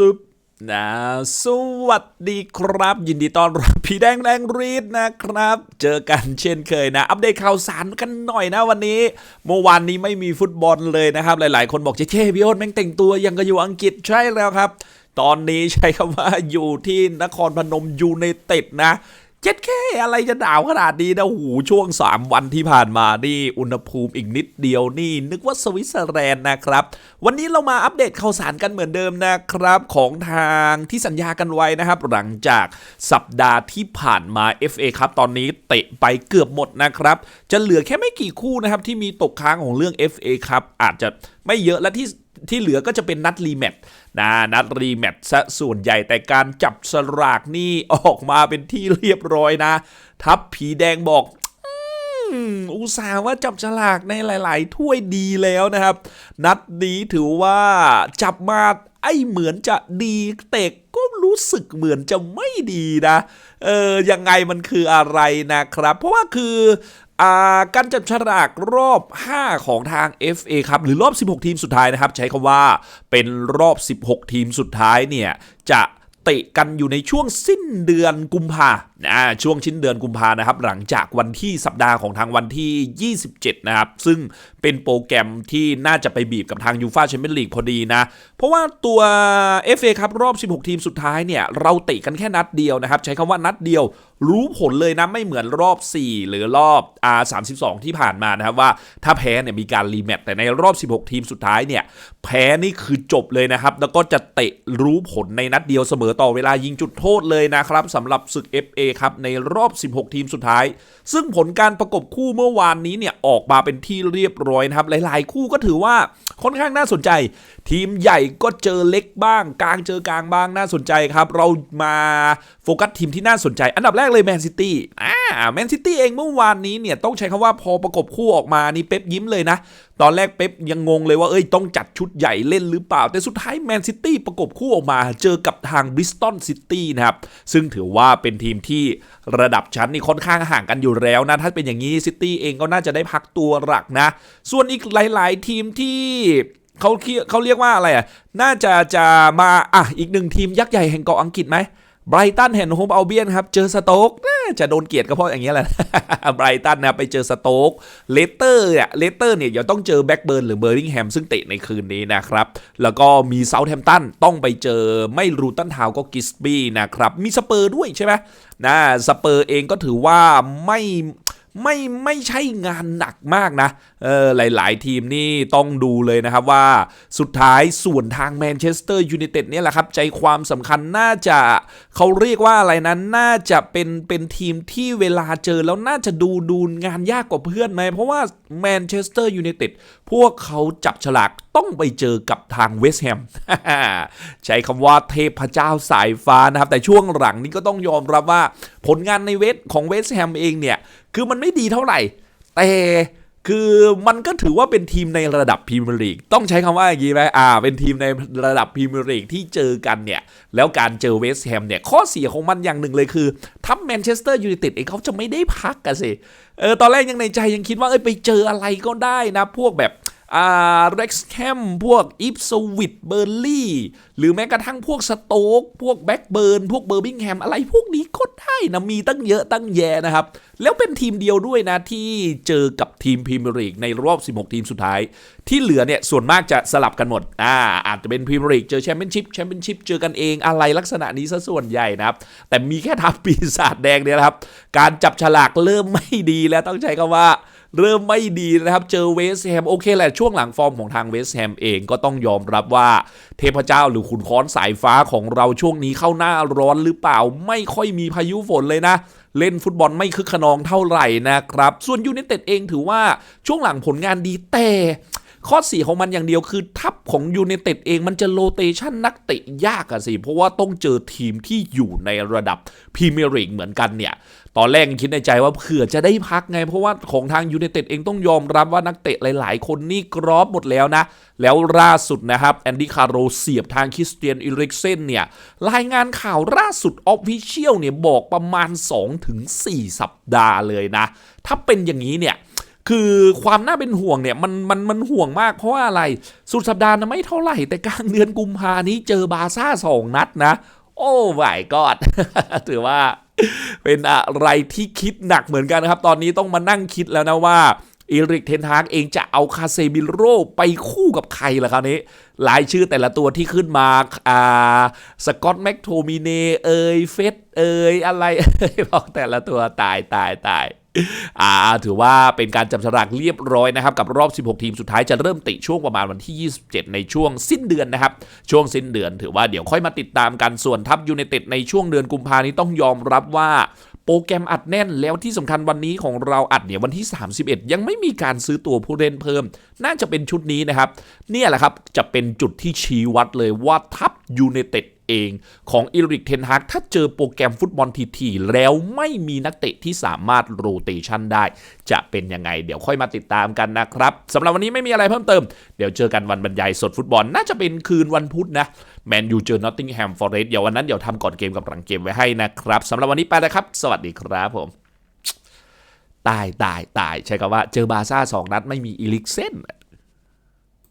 ซุปนะสวัสดีครับ ยินดีต้อนรับพี่แดงแดงรีดนะครับ เจอกันเช่นเคยนะ อัปเดตข่าวสารกันหน่อยนะวันนี้ เมื่อวานนี้ไม่มีฟุตบอลเลยนะครับ หลายๆ คนบอกเจ๊เจ๊พี่โอ๊ตแม่งแต่งตัวยังก็อยู่อังกฤษใช่แล้วครับ ตอนนี้ใช้คำว่าอยู่ที่นครพนมยูไนเต็ดนะ เจ็ดแค่อะไรจะหนาวขนาดนี้นะหูช่วง 3 วันที่ผ่านมานี่อุณหภูมิอีกนิดเดียวนี่ นึกว่าสวิตเซอร์แลนด์นะครับ วันนี้เรามาอัปเดตข่าวสารกันเหมือนเดิมนะครับ ของทางที่สัญญากันไว้นะครับ หลังจากสัปดาห์ที่ผ่านมา FA ครับตอนนี้เตะไปเกือบหมดนะครับ จะเหลือแค่ไม่กี่คู่นะครับที่มีตกค้างของเรื่อง FA ครับอาจจะไม่เยอะและที่ ที่เหลือก็จะเป็นนัดรีแมตช์นะนัดรีแมตช์ซะส่วนใหญ่แต่การจับสลากนี่ออกมาเป็นที่เรียบร้อยนะ ทัพผีแดงบอกอุตส่าห์ว่าจับฉลากในหลาย ๆ ถ้วยดีแล้วนะครับ นัดนี้ถือว่าจับมาไอเหมือนจะดีเตกก็ รู้สึกเหมือนจะไม่ดีนะ เออ ยังไงมันคืออะไรนะครับ เพราะว่าคือการจับฉลากรอบ 5 ของทาง FA ครับหรือรอบ 16 ทีมสุดท้ายนะครับ ใช้คำว่าเป็นรอบ 16 ทีมสุดท้ายเนี่ยจะ ตะกันอยู่ในช่วงสิ้นเดือนกุมภาอ่าช่วงชิ้นเดือนกุมภานะครับ หลังจากวันที่สัปดาห์ของทางวันที่ 27 นะครับ ซึ่งเป็นโปรแกรมที่น่าจะไปบีบกับทางยูฟาแชมเปี้ยนลีกพอดีนะ เพราะว่าตัว FA ครับรอบ 16 ทีมสุดท้ายเนี่ย เราเตะกันแค่นัดเดียวนะครับ ใช้คำว่านัดเดียว รู้ผลเลยนะ ไม่เหมือนรอบ 4 หรือรอบ R32 ที่ผ่านมานะครับว่าถ้าแพ้เนี่ยมีการรีแมตช์แต่ในรอบ 16 ทีมสุดท้ายเนี่ยแพ้นี่คือจบเลยนะครับแล้วก็จะเตะรู้ผลในนัดเดียวเสมอต่อเวลายิงจุดโทษเลยนะครับสำหรับศึก FA ครับในรอบ 16 ทีมสุดท้าย ซึ่งผลการประกบคู่เมื่อวานนี้เนี่ยออกมาเป็นที่เรียบร้อยนะครับ หลายๆ คู่ก็ถือว่าค่อนข้างน่าสนใจ ทีมใหญ่ก็เจอเล็กบ้าง กลางเจอกลางบ้างน่าสนใจครับ เรามาโฟกัสทีมที่น่าสนใจ อันดับแรกเลยแมนซิตี้อ่าแมนซิตี้เองเมื่อวานนี้เนี่ยต้องใช้คำว่าพอประกบคู่ออกมานี่เป๊ปยิ้มเลยนะ ตอนแรกเป๊ปยังงงเลยว่าเอ้ยต้องจัดชุดใหญ่เล่นหรือเปล่า แต่สุดท้ายแมนซิตี้ประกบคู่ออกมาเจอกับทางบริสตันซิตี้นะครับ ซึ่งถือว่าเป็นทีมที่ระดับชั้นนี่ค่อนข้างห่างกันอยู่แล้วนะ ถ้าเป็นอย่างนี้ซิตี้เองก็น่าจะได้พักตัวหลักนะ ส่วนอีกหลาย ๆ ทีมที่เขาเรียกเขาเรียกว่าอะไรอะน่าจะจะมาอะอีกหนึ่งทีมยักษ์ใหญ่แห่งเกาะอังกฤษไหม ไบรตันแห่งโฮมเอัลเบียนครับ เจอสโต๊กน่าจะโดนเกลียดก็เพราะอย่างเงี้ยแหละไบรตันนะไปเจอสโต๊กเลสเตอร์อะเลสเตอร์เนี่ยเดี๋ยวต้องเจอแบ็กเบิร์นหรือเบอร์ริงแฮมซึ่งเตะในคืนนี้นะครับ แล้วก็มีเซาท์แฮมตันต้องไปเจอไม่รูตันทาวก็กิสบี้นะครับ มีสเปอร์ด้วยใช่ไหมนะสเปอร์เองก็ถือว่าไม่ไม่ไม่ใช่งานหนักมากนะ เออหลาย ๆ ทีมนี่ต้องดูเลยนะครับว่าสุดท้ายส่วนทางแมนเชสเตอร์ยูไนเต็ดเนี่ยแหละครับ ใจความสำคัญน่าจะเขาเรียกว่าอะไรนะน่าจะเป็นเป็นทีมที่เวลาเจอแล้วน่าจะดูดูงานยากกว่าเพื่อนไหม เพราะว่าแมนเชสเตอร์ยูไนเต็ดพวกเขาจับฉลากต้องไปเจอกับทางเวสต์แฮมใช้คำว่าเทพเจ้าสายฟ้านะครับ แต่ช่วงหลังนี้ก็ต้องยอมรับว่าผลงานในเวสของเวสต์แฮมเองเนี่ย คือมันไม่ดีเท่าไหร่ แต่ คือมันก็ถือว่าเป็นทีมในระดับพรีเมียร์ลีกต้องใช้คำว่าอย่างนี้ไหมอ่า เป็นทีมในระดับพรีเมียร์ลีกที่เจอกันเนี่ย แล้วการเจอเวสต์แฮมเนี่ย ข้อเสียของมันอย่างหนึ่งเลยคือทัพแมนเชสเตอร์ยูไนเต็ดเองเขาจะไม่ได้พักกันสิ เออ ตอนแรกยังในใจยังคิดว่า เอ้ยไปเจออะไรก็ได้นะ พวกแบบ อ่าเร็กซ์แคมพวกอิฟสวิตเบอร์ลี่ หรือแม้กระทั่งพวกสโต๊กพวกแบ็กเบิร์นพวกเบอร์บิงแฮมอะไรพวกนี้ก็ได้นะมีตั้งเยอะตั้งแยะนะครับ แล้วเป็นทีมเดียวด้วยนะที่เจอกับทีมพรีเมียร์ลีกในรอบ 16 ทีมสุดท้าย ที่เหลือเนี่ยส่วนมากจะสลับกันหมดอ่าอาจจะเป็นพรีเมียร์ลีกเจอแชมเปี้ยนชิพแชมเปี้ยนชิพเจอกันเองอะไรลักษณะนี้ซะส่วนใหญ่นะครับ แต่มีแค่ทัพปีศาจแดงเนี่ยนะครับ การจับฉลากเริ่มไม่ดีแล้วต้องใช้คำว่า เริ่มไม่ดีนะครับ เจอเวสต์แฮมโอเคแหละช่วงหลังฟอร์มของทางเวสต์แฮมเองก็ต้องยอมรับว่าเทพเจ้าหรือขุนค้อนสายฟ้าของเราช่วงนี้เข้าหน้าร้อนหรือเปล่า ไม่ค่อยมีพายุฝนเลยนะ เล่นฟุตบอลไม่คึกขนองเท่าไหร่นะครับ ส่วนยูเนเต็ดเองถือว่าช่วงหลังผลงานดีแต่ ข้อเสียของมันอย่างเดียวคือทัพของยูไนเต็ดเองมันจะโรเตชันนักเตะยากอะสิ เพราะว่าต้องเจอทีมที่อยู่ในระดับพรีเมียร์ลีกเหมือนกันเนี่ย ตอนแรกคิดในใจว่าเผื่อจะได้พักไง เพราะว่าของทางยูไนเต็ดเองต้องยอมรับว่านักเตะหลาย ๆ คนนี่กรอบหมดแล้วนะ แล้วล่าสุดนะครับแอนดี้คาร์โรเสียบทางคริสเตียนอิริกเซนเนี่ยรายงานข่าวล่าสุดออฟฟิเชียลเนี่ยบอกประมาณ 2-4 สัปดาห์เลยนะ ถ้าเป็นอย่างนี้เนี่ย คือความน่าเป็นห่วงเนี่ยมันมันมันห่วงมากเพราะว่าอะไร สุดสัปดาห์นะไม่เท่าไหร่ แต่กลางเดือนกุมภานี้เจอบาซ่าสองนัดนะ โอ้ไม่กอดถือว่าเป็นอะไรที่คิดหนักเหมือนกันนะครับ ตอนนี้ต้องมานั่งคิดแล้วนะว่าอีริกเทนฮากเองจะเอาคาเซมิโร่ไปคู่กับใครล่ะคราวนี้รายชื่อแต่ละตัวที่ขึ้นมาอ่าสกอตแม็กโทมิเนเอยเฟสเอยอะไรบอกแต่ละตัวตายตายตาย อ่าถือว่าเป็นการจับสลากเรียบร้อยนะครับ กับรอบ 16 ทีมสุดท้ายจะเริ่มติช่วงประมาณวันที่ 27 ในช่วงสิ้นเดือนนะครับ ช่วงสิ้นเดือนถือว่าเดี๋ยวค่อยมาติดตามกันส่วนทัพยูไนเต็ดในช่วงเดือนกุมภานี้ต้องยอมรับว่าโปรแกรมอัดแน่นแล้วที่สำคัญวันนี้ของเราอัดเนี่ยวันที่ 31 ยังไม่มีการซื้อตัวผู้เล่นเพิ่ม น่าจะเป็นชุดนี้นะครับ เนี่ยแหละครับจะเป็นจุดที่ชี้วัดเลยว่าทัพยูไนเต็ด เองของอิริกเทนฮากถ้าเจอโปรแกรมฟุตบอลทีๆแล้วไม่มีนักเตะที่สามารถโรเตชันได้ จะเป็นยังไง เดี๋ยวค่อยมาติดตามกันนะครับสำหรับวันนี้ไม่มีอะไรเพิ่มเติม เดี๋ยวเจอกันวันบรรยายสดฟุตบอลน่าจะเป็นคืนวันพุธนะแมนยูเจอนอตติงแฮมฟอร์เรสต์เดี๋ยววันนั้นเดี๋ยวทำก่อนเกมกับหลังเกมไว้ให้นะครับสำหรับวันนี้ไปนะครับ สวัสดีครับผมตายตายตายใช้คำว่าเจอบาซ่าสองนัดไม่มีอีลิกเซน